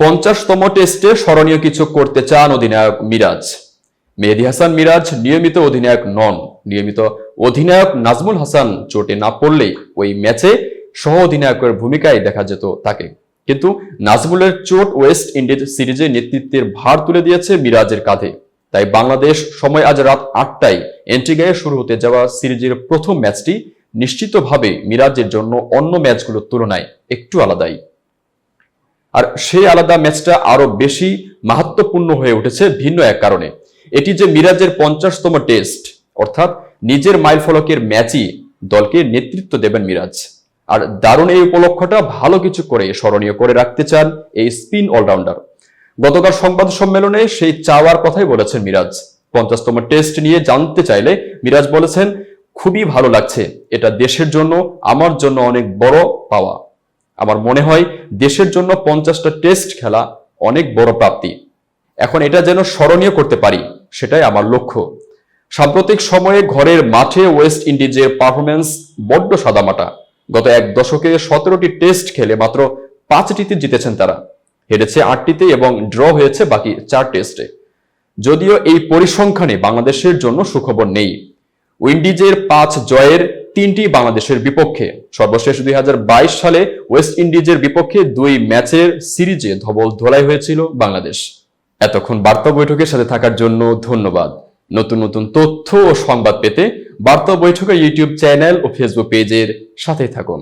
পঞ্চাশতম টেস্টে স্মরণীয় কিছু করতে চান অধিনায়ক মিরাজ। মেহেদি হাসান মিরাজ নিয়মিত অধিনায়ক নন। নিয়মিত অধিনায়ক নাজমুল হাসান চোটে না পড়লেই ওই ম্যাচে সহ অধিনায়কের ভূমিকায় দেখা যেত তাকে। কিন্তু নাজমুলের চোট ওয়েস্ট ইন্ডিজ সিরিজে নেতৃত্বের ভার তুলে দিয়েছে মিরাজের কাঁধে। তাই বাংলাদেশ সময় আজ রাত আটটায় এন্ট্রিগায়ে শুরু হতে যাওয়া সিরিজের প্রথম ম্যাচটি নিশ্চিতভাবে মিরাজের জন্য অন্য ম্যাচগুলোর তুলনায় একটু আলাদাই। আর সেই আলাদা ম্যাচটা আরও বেশি মাহাত্মপূর্ণ হয়ে উঠেছে ভিন্ন এক কারণে। এটি যে মিরাজের পঞ্চাশতম টেস্ট, অর্থাৎ নিজের মাইলফলকের ম্যাচই দলকে নেতৃত্ব দেবেন মিরাজ। আর দারুণ এই উপলক্ষটা ভালো কিছু করে স্মরণীয় করে রাখতে চান এই স্পিন অলরাউন্ডার। গতকাল সংবাদ সম্মেলনে সেই চাওয়ার কথাই বলেছেন মিরাজ। পঞ্চাশতম টেস্ট নিয়ে জানতে চাইলে মিরাজ বলেছেন, খুবই ভালো লাগছে, এটা দেশের জন্য, আমার জন্য অনেক বড় পাওয়া। আমার মনে হয় দেশের জন্য পঞ্চাশটা টেস্ট খেলা অনেক বড় প্রাপ্তি। এখন এটা যেন স্মরণীয় করতে পারি, সেটাই আমার লক্ষ্য। সাম্প্রতিক সময়ে ঘরের মাঠে ওয়েস্ট ইন্ডিজের পারফরমেন্স বড্ড সাদামাটা। গত এক দশকে সতেরোটি টেস্ট খেলে মাত্র পাঁচটিতে জিতেছেন তারা। হেরেছে আটটিতে এবং ড্র হয়েছে বাকি চার টেস্টে। যদিও এই পরিসংখ্যানে বাংলাদেশের জন্য সুখবর নেই। উইন্ডিজের পাঁচ জয়ের তিনটি বাংলাদেশের বিপক্ষে। সর্বশেষ দুই হাজার বাইশ সালে ওয়েস্ট ইন্ডিজের বিপক্ষে দুই ম্যাচের সিরিজে ধবল ধোলাই হয়েছিল বাংলাদেশ। এতক্ষণ বার্তা বৈঠকের সাথে থাকার জন্য ধন্যবাদ। নতুন নতুন তথ্য ও সংবাদ পেতে বার্তা বৈঠকের ইউটিউব চ্যানেল ও ফেসবুক পেজের সাথে থাকুন।